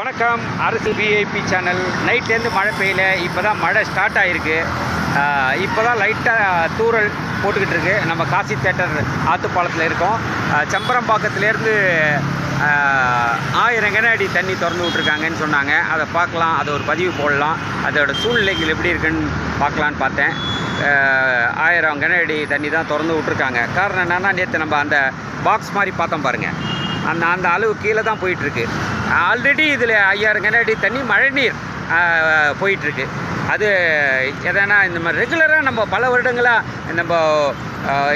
வணக்கம் அரசு VIP channel நைட்லேருந்து மழை பெய்யல இப்போ தான் மழை ஸ்டார்ட் ஆகிருக்கு இப்போ தான் லைட்டாக தூறல் போட்டுக்கிட்டு இருக்கு. நம்ம காசி தேட்டர் ஆத்துப்பாலத்தில் இருக்கோம். சம்பரம்பாக்கத்துலேருந்து ஆயிரம் கன அடி தண்ணி திறந்து விட்ருக்காங்கன்னு சொன்னாங்க. அதை பார்க்கலாம் அதை ஒரு பதிவு போடலாம். அதோட சூழ்நிலைகள் எப்படி இருக்குன்னு பார்க்கலான்னு பார்த்தேன். ஆயிரம் கன அடி தண்ணி தான் திறந்து விட்ருக்காங்க காரணம் என்னென்னா நேற்று நம்ம அந்த பாக்ஸ் மாதிரி பார்த்தோம் பாருங்கள் அந்த அந்த அளவு கீழே தான் போயிட்டுருக்கு ஆல்ரெடி இதில் ஐயாயிரம் கனடி தண்ணி மழை நீர் போயிட்டுருக்கு. அது எதனா இந்த மாதிரி ரெகுலராக நம்ம பல வருடங்களாக நம்ம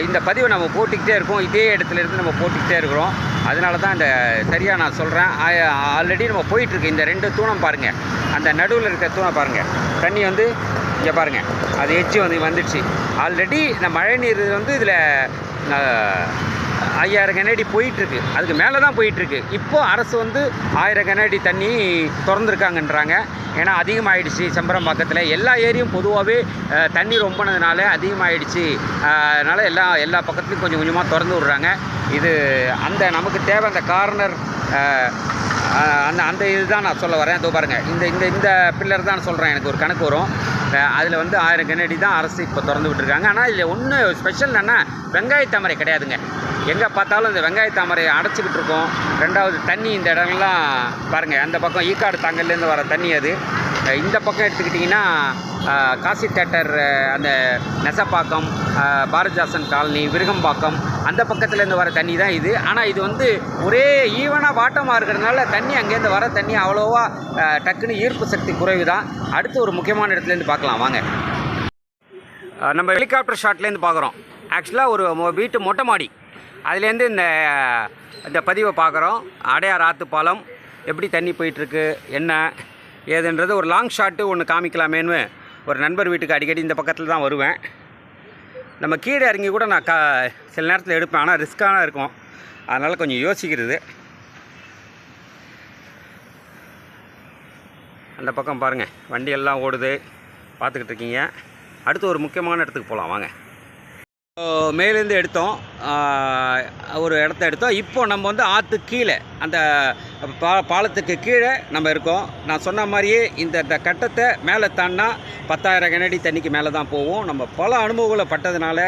இந்த பதிவை நம்ம போட்டுக்கிட்டே இருக்கோம். இதே இடத்துல இருந்து நம்ம போட்டுக்கிட்டே இருக்கிறோம். அதனால தான் இந்த சரியாக நான் சொல்கிறேன் ஆல்ரெடி நம்ம போயிட்டுருக்கு. இந்த ரெண்டு தூணம் பாருங்கள் அந்த நடுவில் இருக்கிற தூணம் பாருங்கள் தண்ணி வந்து இங்கே பாருங்கள் அது எச்சு வந்து வந்துடுச்சு. ஆல்ரெடி இந்த மழை நீர் வந்து இதில் ஐயாயிரம் கனடி போயிட்டுருக்கு. அதுக்கு மேலே தான் போயிட்டுருக்கு. இப்போ அரசு வந்து ஆயிரம் கனடி தண்ணி திறந்துருக்காங்கன்றாங்க. ஏன்னா அதிகமாகிடுச்சு செம்பரம்பாக்கத்தில் எல்லா ஏரியும் பொதுவாகவே தண்ணி ரொம்பினதுனால அதிகமாகிடுச்சு அதனால் எல்லா எல்லா பக்கத்துலையும் கொஞ்சம் கொஞ்சமாக திறந்து விட்றாங்க. இது அந்த நமக்கு தேவை அந்த கார்னர் அந்த அந்த இதுதான் நான் சொல்ல வரேன். இதோ பாருங்கள் இந்த இந்த இந்த பில்லர் தான் சொல்கிறேன் எனக்கு ஒரு கணக்கு வரும். அதில் வந்து ஆயிரம் கனஅடி தான் அரசு இப்போ திறந்து விட்டுருக்காங்க. ஆனால் இதில் ஒன்று ஸ்பெஷல் என்னென்னா வெங்காய தாமரை கிடையாதுங்க. எங்கே பார்த்தாலும் இந்த வெங்காய தாமரையை அடைச்சிக்கிட்டு இருக்கோம். ரெண்டாவது தண்ணி இந்த இடம்லாம் பாருங்கள் அந்த பக்கம் ஈக்காடு தாங்கல்லேருந்து வர தண்ணி அது. இந்த பக்கம் எடுத்துக்கிட்டிங்கன்னா காசி தேட்டர் அந்த நெசப்பாக்கம் பாரதிதாசன் காலனி விருகம்பாக்கம் அந்த பக்கத்துலேருந்து வர தண்ணி தான் இது. ஆனால் இது வந்து ஒரே ஈவனாக வாட்டமாக இருக்கிறதுனால தண்ணி அங்கேருந்து வர தண்ணி அவ்வளோவா டக்குன்னு ஈர்ப்பு சக்தி குறைவு தான் அடுத்து ஒரு முக்கியமான இடத்துலேருந்து பார்க்கலாம். வாங்க. நம்ம ஹெலிகாப்டர் ஷாட்லேருந்து பார்க்குறோம். ஆக்சுவலாக ஒரு மொ- வீட்டு மொட்டை மாடி. அதுலேருந்து இந்த இந்த பதிவை பார்க்குறோம். அடையார் ஆத்து பாலம் எப்படி தண்ணி போயிட்டுருக்கு? என்ன? ஏதுன்றது ஒரு லாங் ஷாட்டு ஒன்று காமிக்கலாமேன்னு ஒரு நண்பர் வீட்டுக்கு அடிக்கடி இந்த பக்கத்தில் தான் வருவேன். நம்ம கீழே இறங்கி கூட நான் க சில நேரத்தில் எடுப்பேன். ஆனால் ரிஸ்க்கான இருக்கும். அதனால் கொஞ்சம் யோசிக்கிறது. அந்த பக்கம் பாருங்கள் வண்டியெல்லாம் ஓடுது. பார்த்துக்கிட்டு இருக்கீங்க. அடுத்து ஒரு முக்கியமான இடத்துக்கு போகலாம் வாங்க. மேலேருந்து எடுத்தோம். ஒரு இடத்த எடுத்தோம். இப்போ நம்ம வந்து ஆற்று கீழே அந்த பா பாலத்துக்கு கீழே நம்ம இருக்கோம். நான் சொன்ன மாதிரியே இந்த இந்த கட்டத்தை மேலே தாண்டினா பத்தாயிரம் கனடி தண்ணிக்கு மேலே தான் போவோம். நம்ம பல அனுபவங்களை பட்டதுனால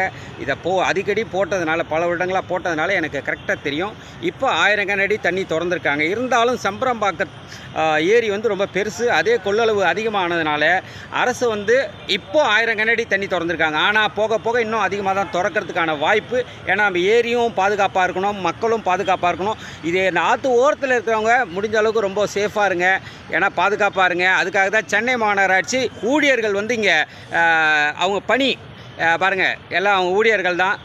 இதை போ அடிக்கடி போட்டதுனால பல வருடங்களாக போட்டதுனால எனக்கு கரெக்டாக தெரியும். இப்போ ஆயிரம் கனடி தண்ணி திறந்துருக்காங்க. இருந்தாலும் சம்பரம்பாக்கம் ஏரி வந்து ரொம்ப பெருசு. அதே கொள்ளளவு அதிகமானதுனால அரசு வந்து இப்போ ஆயிரம் கனடி தண்ணி திறந்துருக்காங்க. ஆனால் போக போக இன்னும் அதிகமாக தான் திறக்கிறதுக்கான வாய்ப்பு. ஏன்னா நம்ம ஏரியும் பாதுகாப்பாக இருக்கணும் மக்களும் பாதுகாப்பாக இருக்கணும். இது இந்த ஆற்று ஓரத்தில் இருக்கிறவங்க முடிஞ்ச அளவுக்கு ரொம்ப சேஃபாக இருங்க. ஏன்னா பாதுகாப்பாக இருங்க. அதுக்காக தான் சென்னை மாநகராட்சி ஊழியர்கள் வந்து இங்கே அவங்க பணி பாருங்கள் எல்லாம் அவங்க ஊழியர்கள் தான்.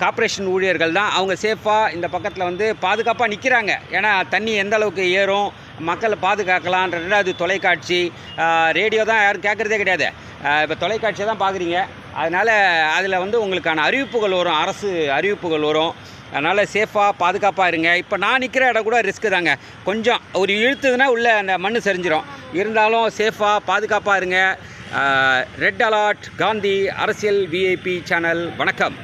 கார்ப்பரேஷன் ஊழியர்கள் தான். அவங்க சேஃபாக இந்த பக்கத்தில் வந்து பாதுகாப்பாக நிற்கிறாங்க ஏன்னா தண்ணி எந்த அளவுக்கு ஏறும் மக்களை பாதுகாக்கலாம் ரெண்டாவது தொலைக்காட்சி ரேடியோ தான் யாரும் கேட்குறதே கிடையாது. இப்போ தொலைக்காட்சியை தான் பார்க்குறீங்க அதனால் அதில் வந்து உங்களுக்கான அறிவிப்புகள் வரும் அரசு அறிவிப்புகள் வரும். அதனால் சேஃபாக பாதுகாப்பாக இருங்க. இப்போ நான் நிற்கிற இடம் கூட ரிஸ்க்கு தாங்க. கொஞ்சம் ஒரு இழுத்துதுன்னா உள்ளே அந்த மண் சரிஞ்சிரும். இருந்தாலும் சேஃபாக பாதுகாப்பாக இருங்க. ரெட் அலர்ட் காந்தி அரசியல் விஐபி சேனல் வணக்கம்.